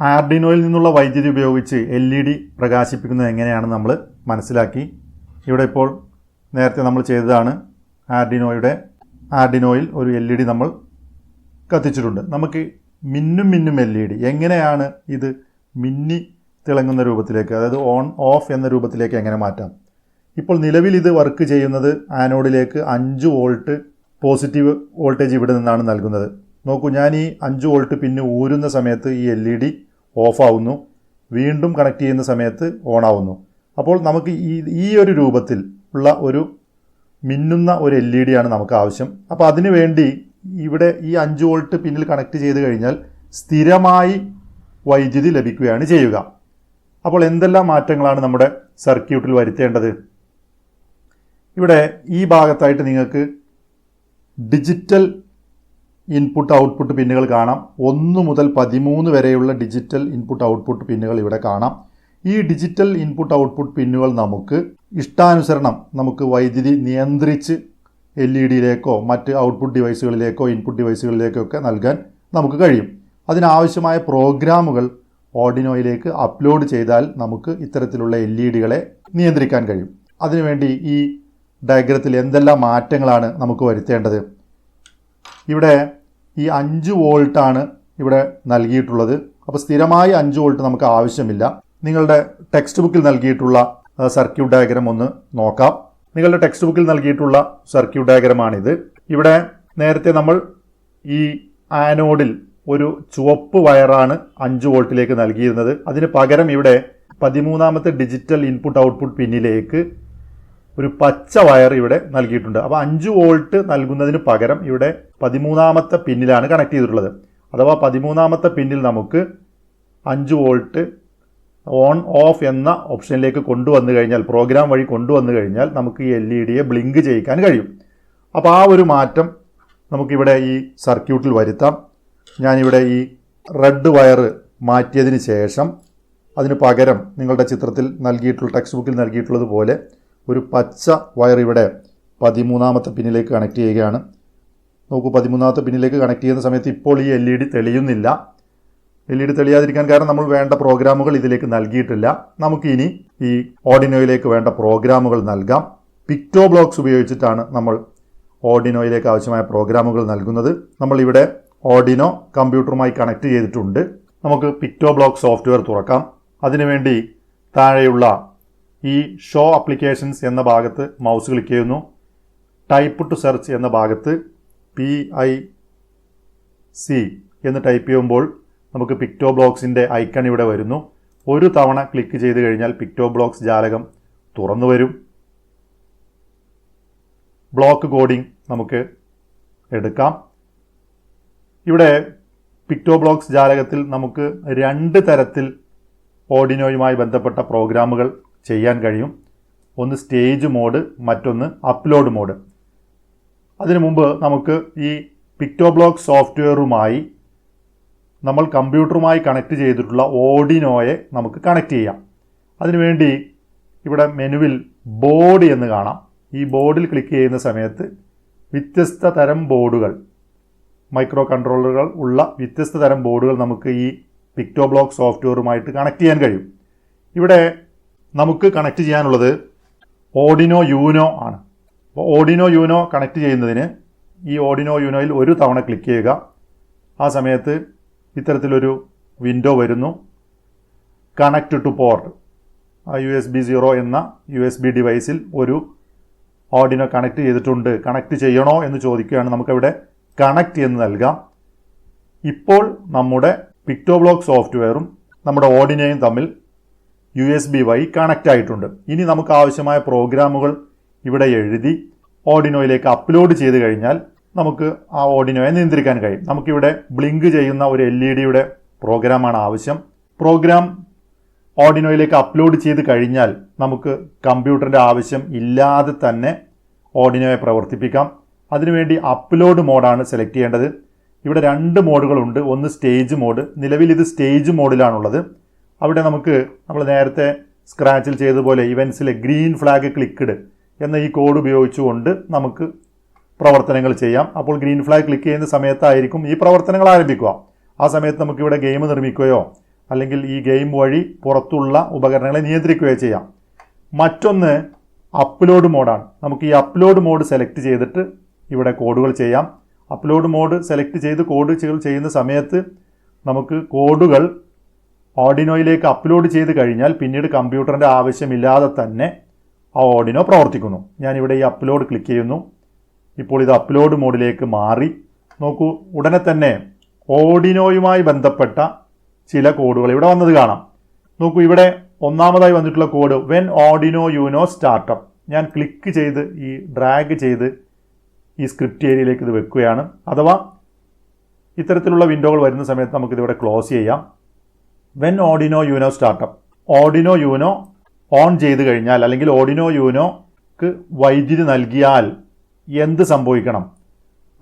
ആർഡിനോയിൽ നിന്നുള്ള വൈദ്യുതി ഉപയോഗിച്ച് എൽ ഇ ഡി പ്രകാശിപ്പിക്കുന്നത് എങ്ങനെയാണെന്ന് നമ്മൾ മനസ്സിലാക്കി. ഇവിടെ ഇപ്പോൾ നേരത്തെ നമ്മൾ ചെയ്തതാണ് ആർഡിനോയുടെ ആർഡിനോയിൽ ഒരു എൽ ഇ ഡി നമ്മൾ കത്തിച്ചിട്ടുണ്ട്. നമുക്ക് മിന്നും മിന്നും എൽ ഇ ഡി. എങ്ങനെയാണ് ഇത് മിന്നി തിളങ്ങുന്ന രൂപത്തിലേക്ക് അതായത് ഓൺ ഓഫ് എന്ന രൂപത്തിലേക്ക് എങ്ങനെ മാറ്റാം? ഇപ്പോൾ നിലവിൽ ഇത് വർക്ക് ചെയ്യുന്നത് ആനോഡിലേക്ക് അഞ്ച് വോൾട്ട് പോസിറ്റീവ് വോൾട്ടേജ് ഇവിടെ നിന്നാണ് നൽകുന്നത്. നോക്കൂ ഞാൻ ഈ അഞ്ച് വോൾട്ട് പിന്നെ ഊരുന്ന സമയത്ത് ഈ എൽ ഇ ഡി ഓഫാവുന്നു. വീണ്ടും കണക്ട് ചെയ്യുന്ന സമയത്ത് ഓൺ ആവുന്നു അപ്പോൾ നമുക്ക് ഈ ഈ ഒരു രൂപത്തിൽ ഉള്ള ഒരു മിന്നുന്ന ഒരു എൽ ഇ ഡി ആണ് നമുക്ക് ആവശ്യം. അപ്പോൾ അതിനു വേണ്ടി ഇവിടെ ഈ അഞ്ച് വോൾട്ട് പിന്നിൽ കണക്ട് ചെയ്ത് കഴിഞ്ഞാൽ സ്ഥിരമായി വൈദ്യുതി ലഭിക്കുകയാണ് ചെയ്യുക. അപ്പോൾ എന്തെല്ലാം മാറ്റങ്ങളാണ് നമ്മുടെ സർക്യൂട്ടിൽ വരുത്തേണ്ടത്? ഇവിടെ ഈ ഭാഗത്തായിട്ട് നിങ്ങൾക്ക് ഡിജിറ്റൽ ഇൻപുട്ട് ഔട്ട്പുട്ട് പിന്നുകൾ കാണാം. ഒന്ന് മുതൽ പതിമൂന്ന് വരെയുള്ള ഡിജിറ്റൽ ഇൻപുട്ട് ഔട്ട്പുട്ട് പിന്നുകൾ ഇവിടെ കാണാം. ഈ ഡിജിറ്റൽ ഇൻപുട്ട് ഔട്ട്പുട്ട് പിന്നുകൾ നമുക്ക് ഇഷ്ടാനുസരണം നമുക്ക് വൈദ്യുതി നിയന്ത്രിച്ച് എൽ ഇ ഡിയിലേക്കോ മറ്റ് ഔട്ട്പുട്ട് ഡിവൈസുകളിലേക്കോ ഇൻപുട്ട് ഡിവൈസുകളിലേക്കോ ഒക്കെ നൽകാൻ നമുക്ക് കഴിയും. അതിനാവശ്യമായ പ്രോഗ്രാമുകൾ ഓർഡിനോയിലേക്ക് അപ്ലോഡ് ചെയ്താൽ നമുക്ക് ഇത്തരത്തിലുള്ള എൽ ഇ ഡികളെ നിയന്ത്രിക്കാൻ കഴിയും. അതിനുവേണ്ടി ഈ ഡയഗ്രത്തിൽ എന്തെല്ലാം മാറ്റങ്ങളാണ് നമുക്ക് വരുത്തേണ്ടത്? ഇവിടെ ഈ അഞ്ച് വോൾട്ടാണ് ഇവിടെ നൽകിയിട്ടുള്ളത്. അപ്പോൾ സ്ഥിരമായി അഞ്ച് വോൾട്ട് നമുക്ക് ആവശ്യമില്ല. നിങ്ങളുടെ ടെക്സ്റ്റ് ബുക്കിൽ നൽകിയിട്ടുള്ള സർക്യൂട്ട് ഡയഗ്രം ഒന്ന് നോക്കാം. നിങ്ങളുടെ ടെക്സ്റ്റ് ബുക്കിൽ നൽകിയിട്ടുള്ള സർക്യൂട്ട് ഡയഗ്രമാണിത് ഇവിടെ നേരത്തെ നമ്മൾ ഈ ആനോഡിൽ ഒരു ചുവപ്പ് വയറാണ് അഞ്ച് വോൾട്ടിലേക്ക് നൽകിയിരുന്നത്. അതിന് പകരം ഇവിടെ പതിമൂന്നാമത്തെ ഡിജിറ്റൽ ഇൻപുട്ട് ഔട്ട്പുട്ട് പിന്നിലേക്ക് ഒരു പച്ച വയർ ഇവിടെ നൽകിയിട്ടുണ്ട്. അപ്പോൾ അഞ്ച് വോൾട്ട് നൽകുന്നതിന് പകരം ഇവിടെ പതിമൂന്നാമത്തെ പിന്നിലാണ് കണക്ട് ചെയ്തിട്ടുള്ളത്. അഥവാ പതിമൂന്നാമത്തെ പിന്നിൽ നമുക്ക് അഞ്ച് വോൾട്ട് ഓൺ ഓഫ് എന്ന ഓപ്ഷനിലേക്ക് കൊണ്ടുവന്നു കഴിഞ്ഞാൽ പ്രോഗ്രാം വഴി കൊണ്ടുവന്നു കഴിഞ്ഞാൽ നമുക്ക് ഈ എൽ ഇ ഡിയെ ബ്ലിങ്ക് ചെയ്യിക്കാൻ കഴിയും. അപ്പോൾ ആ ഒരു മാറ്റം നമുക്കിവിടെ ഈ സർക്യൂട്ടിൽ വരുത്താം. ഞാനിവിടെ ഈ റെഡ് വയർ മാറ്റിയതിന് ശേഷം അതിന് പകരം നിങ്ങളുടെ ചിത്രത്തിൽ നൽകിയിട്ടുള്ള ടെക്സ്റ്റ് ബുക്കിൽ നൽകിയിട്ടുള്ളതുപോലെ ഒരു പച്ച വയർ ഇവിടെ പതിമൂന്നാമത്തെ പിന്നിലേക്ക് കണക്ട് ചെയ്യുകയാണ്. നോക്കൂ പതിമൂന്നാമത്തെ പിന്നിലേക്ക് കണക്ട് ചെയ്യുന്ന സമയത്ത് ഇപ്പോൾ ഈ എൽ ഇ ഡി തെളിയുന്നില്ല. എൽ ഇ ഡി തെളിയാതിരിക്കാൻ കാരണം നമ്മൾ വേണ്ട പ്രോഗ്രാമുകൾ ഇതിലേക്ക് നൽകിയിട്ടില്ല. നമുക്കിനി ഈ ഓർഡിനോയിലേക്ക് വേണ്ട പ്രോഗ്രാമുകൾ നൽകാം. പിക്ടോ ബ്ലോക്സ് ഉപയോഗിച്ചിട്ടാണ് നമ്മൾ ഓർഡിനോയിലേക്ക് ആവശ്യമായ പ്രോഗ്രാമുകൾ നൽകുന്നത്. നമ്മളിവിടെ ഓർഡിനോ കമ്പ്യൂട്ടറുമായി കണക്ട് ചെയ്തിട്ടുണ്ട്. നമുക്ക് പിക്ടോ ബ്ലോക്ക് സോഫ്റ്റ്വെയർ തുറക്കാം. അതിനുവേണ്ടി താഴെയുള്ള ഈ ഷോ അപ്ലിക്കേഷൻസ് എന്ന ഭാഗത്ത് മൗസ് ക്ലിക്ക് ചെയ്യുന്നു. ടൈപ്പ് ടു സെർച്ച് എന്ന ഭാഗത്ത് പി ഐ സി എന്ന് ടൈപ്പ് ചെയ്യുമ്പോൾ നമുക്ക് പിക്ടോ ബ്ലോക്സിന്റെ ഐക്കൺ ഇവിടെ വരുന്നു. ഒരു തവണ ക്ലിക്ക് ചെയ്ത് കഴിഞ്ഞാൽ പിക്ടോ ബ്ലോക്സ് ജാലകം തുറന്നു വരും. ബ്ലോക്ക് കോഡിംഗ് നമുക്ക് എടുക്കാം. ഇവിടെ പിക്ടോ ബ്ലോക്സ് ജാലകത്തിൽ നമുക്ക് രണ്ട് തരത്തിൽ ഓർഡിനോയുമായി ബന്ധപ്പെട്ട പ്രോഗ്രാമുകൾ ചെയ്യാൻ കഴിയും. ഒന്ന് സ്റ്റേജ് മോഡ് മറ്റൊന്ന് അപ്ലോഡ് മോഡ് അതിനു മുമ്പ് നമുക്ക് ഈ പിക്ടോ ബ്ലോക്ക് സോഫ്റ്റ്വെയറുമായി നമ്മൾ കമ്പ്യൂട്ടറുമായി കണക്ട് ചെയ്തിട്ടുള്ള ഓഡിനോയെ നമുക്ക് കണക്ട് ചെയ്യാം. അതിനുവേണ്ടി ഇവിടെ മെനുവിൽ ബോർഡ് എന്ന് കാണാം. ഈ ബോർഡിൽ ക്ലിക്ക് ചെയ്യുന്ന സമയത്ത് വ്യത്യസ്ത തരം ബോർഡുകൾ മൈക്രോ കൺട്രോളറുകൾ ഉള്ള വ്യത്യസ്ത തരം ബോർഡുകൾ നമുക്ക് ഈ പിക്ടോ ബ്ലോക്ക് സോഫ്റ്റ്വെയറുമായിട്ട് കണക്ട് ചെയ്യാൻ കഴിയും. ഇവിടെ നമുക്ക് കണക്ട് ചെയ്യാനുള്ളത് ഓഡിനോ യൂനോ ആണ്. അപ്പോൾ ഓഡിനോ യൂനോ കണക്ട് ചെയ്യുന്നതിന് ഈ ഓഡിനോ യൂനോയിൽ ഒരു തവണ ക്ലിക്ക് ചെയ്യുക. ആ സമയത്ത് ഇത്തരത്തിലൊരു വിൻഡോ വരുന്നു. Connect to port U S B zero എന്ന യു എസ് ബി ഡിവൈസിൽ ഒരു ഓഡിനോ കണക്ട് ചെയ്തിട്ടുണ്ട്. കണക്ട് ചെയ്യണോ എന്ന് ചോദിക്കുകയാണ്. നമുക്കവിടെ കണക്ട് എന്ന് നൽകാം. ഇപ്പോൾ നമ്മുടെ പിക്ടോ ബ്ലോക്ക് സോഫ്റ്റ്വെയറും നമ്മുടെ ഓഡിനോയും തമ്മിൽ യു എസ് ബി വഴി കണക്റ്റ് ആയിട്ടുണ്ട് ഇനി നമുക്ക് ആവശ്യമായ പ്രോഗ്രാമുകൾ ഇവിടെ എഴുതി ഓഡിനോയിലേക്ക് അപ്ലോഡ് ചെയ്ത് കഴിഞ്ഞാൽ നമുക്ക് ആ ഓഡിനോയെ നിയന്ത്രിക്കാൻ കഴിയും. നമുക്കിവിടെ ബ്ലിങ്ക് ചെയ്യുന്ന ഒരു എൽ ഇ ഡിയുടെ പ്രോഗ്രാമാണ് ആവശ്യം. പ്രോഗ്രാം ഓഡിനോയിലേക്ക് അപ്ലോഡ് ചെയ്ത് കഴിഞ്ഞാൽ നമുക്ക് കമ്പ്യൂട്ടറിന്റെ ആവശ്യം ഇല്ലാതെ തന്നെ ഓഡിനോയെ പ്രവർത്തിപ്പിക്കാം. അതിനുവേണ്ടി അപ്ലോഡ് മോഡാണ് സെലക്ട് ചെയ്യേണ്ടത്. ഇവിടെ രണ്ട് മോഡുകളുണ്ട്. ഒന്ന് സ്റ്റേജ് മോഡ്. നിലവിൽ ഇത് സ്റ്റേജ് മോഡിലാണുള്ളത്. അവിടെ നമുക്ക് നമ്മൾ നേരത്തെ സ്ക്രാച്ചിൽ ചെയ്തതുപോലെ ഇവൻസിലെ ഗ്രീൻ ഫ്ലാഗ് ക്ലിക്ക്ഡ് എന്ന ഈ കോഡ് ഉപയോഗിച്ചുകൊണ്ട് നമുക്ക് പ്രവർത്തനങ്ങൾ ചെയ്യാം. അപ്പോൾ ഗ്രീൻ ഫ്ലാഗ് ക്ലിക്ക് ചെയ്യുന്ന സമയത്തായിരിക്കും ഈ പ്രവർത്തനങ്ങൾ ആരംഭിക്കുക. ആ സമയത്ത് നമുക്കിവിടെ ഗെയിം നിർമ്മിക്കുകയോ അല്ലെങ്കിൽ ഈ ഗെയിം വഴി പുറത്തുള്ള ഉപകരണങ്ങളെ നിയന്ത്രിക്കുകയോ ചെയ്യാം. മറ്റൊന്ന് അപ്ലോഡ് മോഡാണ് നമുക്ക് ഈ അപ്ലോഡ് മോഡ് സെലക്ട് ചെയ്തിട്ട് ഇവിടെ കോഡുകൾ ചെയ്യാം. അപ്ലോഡ് മോഡ് സെലക്ട് ചെയ്ത് കോഡുകൾ ചെയ്യുന്ന സമയത്ത് നമുക്ക് കോഡുകൾ ഓർഡിനോയിലേക്ക് അപ്ലോഡ് ചെയ്ത് കഴിഞ്ഞാൽ പിന്നീട് കമ്പ്യൂട്ടറിന്റെ ആവശ്യമില്ലാതെ തന്നെ ആ ഓർഡിനോ പ്രവർത്തിക്കുന്നു. ഞാനിവിടെ ഈ അപ്ലോഡ് ക്ലിക്ക് ചെയ്യുന്നു. ഇപ്പോൾ ഇത് അപ്ലോഡ് മോഡിലേക്ക് മാറി. നോക്കൂ ഉടനെ തന്നെ ഓർഡിനോയുമായി ബന്ധപ്പെട്ട ചില കോഡുകൾ ഇവിടെ വന്നത് കാണാം. നോക്കൂ ഇവിടെ ഒന്നാമതായി വന്നിട്ടുള്ള code when Arduino Uno startup ഞാൻ ക്ലിക്ക് ചെയ്ത് ഈ ഡ്രാഗ് ചെയ്ത് ഈ സ്ക്രിപ്റ്റ് ഏരിയയിലേക്ക് ഇത് വെക്കുകയാണ്. അഥവാ ഇത്തരത്തിലുള്ള വിൻഡോകൾ വരുന്ന സമയത്ത് നമുക്കിതിവിടെ ക്ലോസ് ചെയ്യാം. When Arduino Uno startup Arduino Uno on ചെയ്ത് കഴിഞ്ഞാൽ അല്ലെങ്കിൽ ഓഡിനോ യൂനോക്ക് വൈദ്യുതി നൽകിയാൽ എന്ത് സംഭവിക്കണം?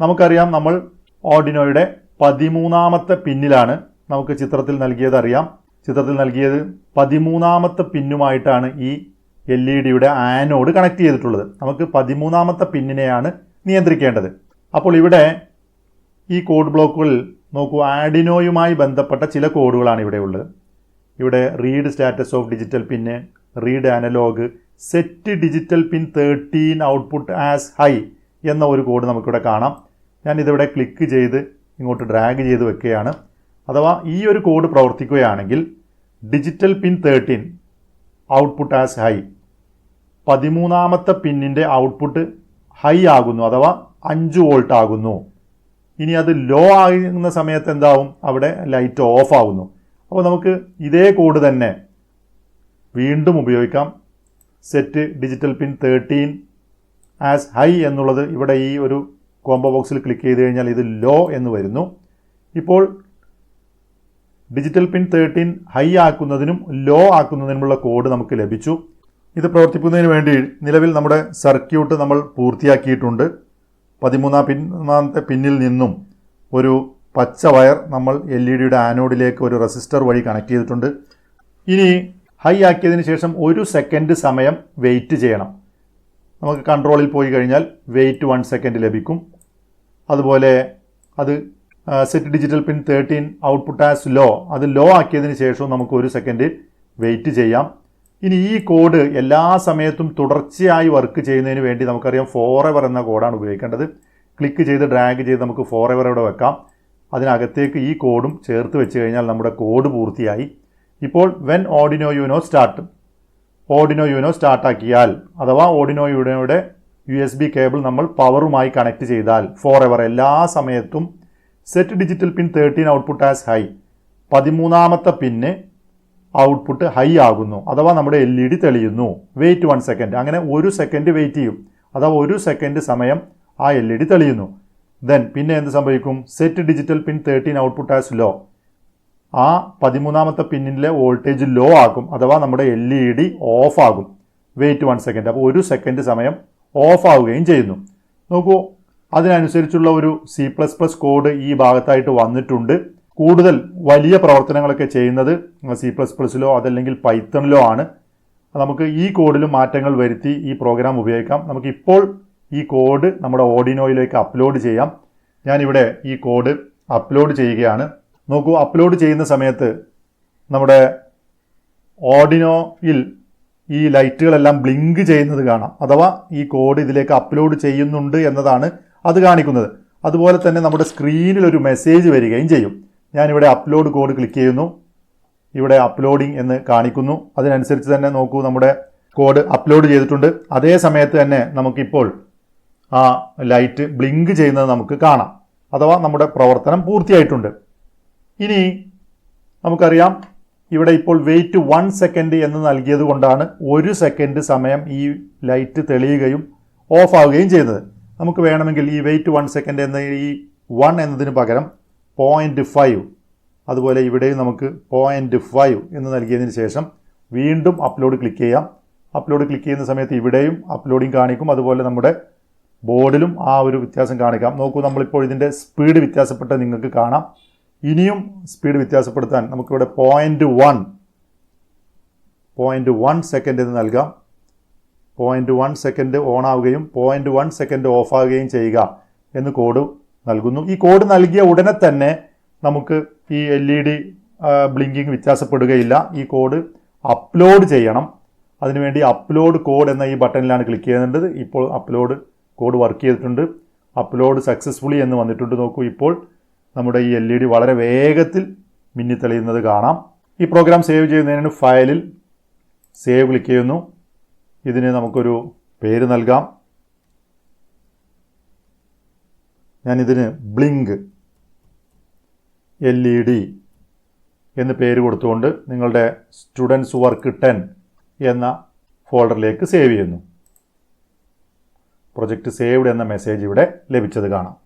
നമുക്കറിയാം നമ്മൾ ഓഡിനോയുടെ പതിമൂന്നാമത്തെ പിന്നിലാണ് നമുക്ക് ചിത്രത്തിൽ നൽകിയത് അറിയാം. ചിത്രത്തിൽ നൽകിയത് പതിമൂന്നാമത്തെ പിന്നുമായിട്ടാണ് ഈ എൽ ഇ ഡിയുടെ ആനോഡ് കണക്ട് ചെയ്തിട്ടുള്ളത്. നമുക്ക് പതിമൂന്നാമത്തെ പിന്നിനെയാണ് നിയന്ത്രിക്കേണ്ടത്. അപ്പോൾ ഇവിടെ ഈ കോഡ് ബ്ലോക്കുകളിൽ നോക്കൂ ആഡിനോയുമായി ബന്ധപ്പെട്ട ചില കോഡുകളാണ് ഇവിടെ ഉള്ളത്. ഇവിടെ read status of digital pin read analog set digital pin thirteen output as high എന്ന ഒരു കോഡ് നമുക്കിവിടെ കാണാം. ഞാൻ ഇതിവിടെ ക്ലിക്ക് ചെയ്ത് ഇങ്ങോട്ട് ഡ്രാഗ് ചെയ്ത് വെക്കുകയാണ്. അഥവാ ഈ ഒരു കോഡ് പ്രവർത്തിക്കുകയാണെങ്കിൽ digital pin thirteen output as high പതിമൂന്നാമത്തെ പിന്നിന്റെ ഔട്ട്പുട്ട് ഹൈ ആകുന്നു അഥവാ അഞ്ച് വോൾട്ട് ആകുന്നു. ഇനി അത് ലോ ആകുന്ന സമയത്ത് എന്താവും? അവിടെ ലൈറ്റ് ഓഫ് ആവുന്നു. അപ്പോൾ നമുക്ക് ഇതേ കോഡ് തന്നെ വീണ്ടും ഉപയോഗിക്കാം. Set digital pin thirteen as high എന്നുള്ളത് ഇവിടെ ഈ ഒരു കോംബോ ബോക്സിൽ ക്ലിക്ക് ചെയ്ത് കഴിഞ്ഞാൽ ഇത് ലോ എന്ന് വരുന്നു. ഇപ്പോൾ ഡിജിറ്റൽ പിൻ തേർട്ടീൻ ഹൈ ആക്കുന്നതിനും ലോ ആക്കുന്നതിനുമുള്ള കോഡ് നമുക്ക് ലഭിച്ചു. ഇത് പ്രവർത്തിപ്പിക്കുന്നതിന് വേണ്ടി നിലവിൽ നമ്മുടെ സർക്യൂട്ട് നമ്മൾ പൂർത്തിയാക്കിയിട്ടുണ്ട്. പതിമൂന്നാം പിന്നാമത്തെ പിന്നിൽ നിന്നും ഒരു പച്ച വയർ നമ്മൾ എൽ ഇ ഡിയുടെ ആനോഡിലേക്ക് ഒരു റെസിസ്റ്റർ വഴി കണക്ട് ചെയ്തിട്ടുണ്ട്. ഇനി ഹൈ ആക്കിയതിന് ശേഷം ഒരു സെക്കൻഡ് സമയം വെയിറ്റ് ചെയ്യണം. നമുക്ക് കൺട്രോളിൽ പോയി കഴിഞ്ഞാൽ വെയിറ്റ് വൺ സെക്കൻഡ് ലഭിക്കും. അതുപോലെ അത് set digital pin thirteen output as low. അത് ലോ ആക്കിയതിന് ശേഷവും നമുക്ക് ഒരു സെക്കൻഡ് വെയിറ്റ് ചെയ്യാം. ഇനി ഈ കോഡ് എല്ലാ സമയത്തും തുടർച്ചയായി വർക്ക് ചെയ്യുന്നതിന് വേണ്ടി നമുക്കറിയാം ഫോർ എവർ എന്ന കോഡാണ് ഉപയോഗിക്കേണ്ടത്. ക്ലിക്ക് ചെയ്ത് ഡ്രാഗ് ചെയ്ത് നമുക്ക് ഫോർ എവർ ഇവിടെ വെക്കാം. അതിനകത്തേക്ക് ഈ കോഡും ചേർത്ത് വെച്ച് കഴിഞ്ഞാൽ നമ്മുടെ കോഡ് പൂർത്തിയായി. ഇപ്പോൾ when Arduino Uno start Arduino Uno സ്റ്റാർട്ടാക്കിയാൽ അഥവാ ഓഡിനോ യൂനോയുടെ യു എസ് ബി കേബിൾ നമ്മൾ പവറുമായി കണക്ട് ചെയ്താൽ ഫോർ എവർ എല്ലാ സമയത്തും set digital pin thirteen output as high പതിമൂന്നാമത്തെ പിന്ന് ഔട്ട്പുട്ട് ഹൈ ആകുന്നു. അഥവാ നമ്മുടെ എൽ ഇ ഡി തെളിയുന്നു. വെയിറ്റ് വൺ സെക്കൻഡ് അങ്ങനെ ഒരു സെക്കൻഡ് വെയിറ്റ് ചെയ്യും. അഥവാ ഒരു സെക്കൻഡ് സമയം ആ എൽ ഇ ഡി തെളിയുന്നു. ദെൻ പിന്നെ എന്ത് സംഭവിക്കും? Set digital pin thirteen output as low ആ പതിമൂന്നാമത്തെ പിന്നിലെ വോൾട്ടേജ് ലോ ആകും. അഥവാ നമ്മുടെ എൽ ഇ ഡി ഓഫ് ആകും. വെയിറ്റ് വൺ സെക്കൻഡ് അപ്പോൾ ഒരു സെക്കൻഡ് സമയം ഓഫ് ആവുകയും ചെയ്യുന്നു. നോക്കൂ അതിനനുസരിച്ചുള്ള ഒരു സി പ്ലസ് പ്ലസ് കോഡ് ഈ ഭാഗത്തായിട്ട് വന്നിട്ടുണ്ട്. കൂടുതൽ വലിയ പ്രവർത്തനങ്ങളൊക്കെ ചെയ്യുന്നത് സി പ്ലസ് പ്ലസിലോ അതല്ലെങ്കിൽ പൈത്തണിലോ ആണ്. നമുക്ക് ഈ കോഡിലും മാറ്റങ്ങൾ വരുത്തി ഈ പ്രോഗ്രാം ഉപയോഗിക്കാം. നമുക്കിപ്പോൾ ഈ കോഡ് നമ്മുടെ ഓഡിനോയിലേക്ക് അപ്ലോഡ് ചെയ്യാം. ഞാനിവിടെ ഈ കോഡ് അപ്ലോഡ് ചെയ്യുകയാണ്. നോക്കൂ അപ്ലോഡ് ചെയ്യുന്ന സമയത്ത് നമ്മുടെ ഓഡിനോയിൽ ഈ ലൈറ്റുകളെല്ലാം ബ്ലിങ്ക് ചെയ്യുന്നത് കാണാം. അഥവാ ഈ കോഡ് ഇതിലേക്ക് അപ്ലോഡ് ചെയ്യുന്നുണ്ട് എന്നതാണ് അത് കാണിക്കുന്നത്. അതുപോലെ തന്നെ നമ്മുടെ സ്ക്രീനിൽ ഒരു മെസ്സേജ് വരികയും ചെയ്യും. ഞാനിവിടെ അപ്ലോഡ് കോഡ് ക്ലിക്ക് ചെയ്യുന്നു. ഇവിടെ അപ്ലോഡിംഗ് എന്ന് കാണിക്കുന്നു. അതിനനുസരിച്ച് തന്നെ നോക്കൂ നമ്മുടെ കോഡ് അപ്ലോഡ് ചെയ്തിട്ടുണ്ട്. അതേ സമയത്ത് തന്നെ നമുക്കിപ്പോൾ ആ ലൈറ്റ് ബ്ലിങ്ക് ചെയ്യുന്നത് നമുക്ക് കാണാം. അഥവാ നമ്മുടെ പ്രവർത്തനം പൂർത്തിയായിട്ടുണ്ട്. ഇനി നമുക്കറിയാം ഇവിടെ ഇപ്പോൾ വെയിറ്റ് വൺ സെക്കൻഡ് എന്ന് നൽകിയത് കൊണ്ടാണ് ഒരു സെക്കൻഡ് സമയം ഈ ലൈറ്റ് തെളിയുകയും ഓഫ് ആവുകയും ചെയ്യുന്നത് നമുക്ക് വേണമെങ്കിൽ ഈ വെയിറ്റ് വൺ സെക്കൻഡ് എന്ന ഈ വൺ എന്നതിന് പകരം പോയിന്റ് ഫൈവ് അതുപോലെ ഇവിടെയും നമുക്ക് പോയിന്റ് ഫൈവ് എന്ന് നൽകിയതിന് ശേഷം വീണ്ടും അപ്ലോഡ് ക്ലിക്ക് ചെയ്യാം. അപ്ലോഡ് ക്ലിക്ക് ചെയ്യുന്ന സമയത്ത് ഇവിടെയും അപ്ലോഡിങ് കാണിക്കും. അതുപോലെ നമ്മുടെ ബോർഡിലും ആ ഒരു വ്യത്യാസം കാണിക്കാം. നോക്കൂ നമ്മളിപ്പോൾ ഇതിന്റെ സ്പീഡ് വ്യത്യാസപ്പെട്ട് നിങ്ങൾക്ക് കാണാം. ഇനിയും സ്പീഡ് വ്യത്യാസപ്പെടുത്താൻ നമുക്കിവിടെ point one point one second എന്ന് നൽകാം. പോയിന്റ് വൺ സെക്കൻഡ് ഓൺ ആവുകയും പോയിന്റ് വൺ സെക്കൻഡ് ഓഫ് ആവുകയും ചെയ്യുക എന്ന് കോഡ് നൽകുന്നു. ഈ കോഡ് നൽകിയ ഉടനെ തന്നെ നമുക്ക് ഈ എൽ ഇ ഡി ബ്ലിങ്കിങ് വ്യത്യാസപ്പെടുകയില്ല. ഈ കോഡ് അപ്ലോഡ് ചെയ്യണം. അതിനുവേണ്ടി അപ്ലോഡ് കോഡ് എന്ന ഈ ബട്ടണിലാണ് ക്ലിക്ക് ചെയ്യുന്നത്. ഇപ്പോൾ അപ്ലോഡ് കോഡ് വർക്ക് ചെയ്തിട്ടുണ്ട്. അപ്ലോഡ് സക്സസ്ഫുള്ളി എന്ന് വന്നിട്ടുണ്ട്. നോക്കൂ ഇപ്പോൾ നമ്മുടെ ഈ എൽ ഇ ഡി വളരെ വേഗത്തിൽ മിന്നിത്തെളിയുന്നത് കാണാം. ഈ പ്രോഗ്രാം സേവ് ചെയ്യുന്നതിന് ഫയലിൽ സേവ് ക്ലിക്ക് ചെയ്യുന്നു. ഇതിന് നമുക്കൊരു പേര് നൽകാം. ഞാനിതിന് ബ്ലിങ്ക് എൽ ഇ ഡി എന്ന് പേര് കൊടുത്തുകൊണ്ട് നിങ്ങളുടെ സ്റ്റുഡൻസ് വർക്ക് ടെൻ എന്ന ഫോൾഡറിലേക്ക് സേവ് ചെയ്യുന്നു. പ്രൊജക്റ്റ് സേവ്ഡ് എന്ന മെസ്സേജ് ഇവിടെ ലഭിച്ചത് കാണാം.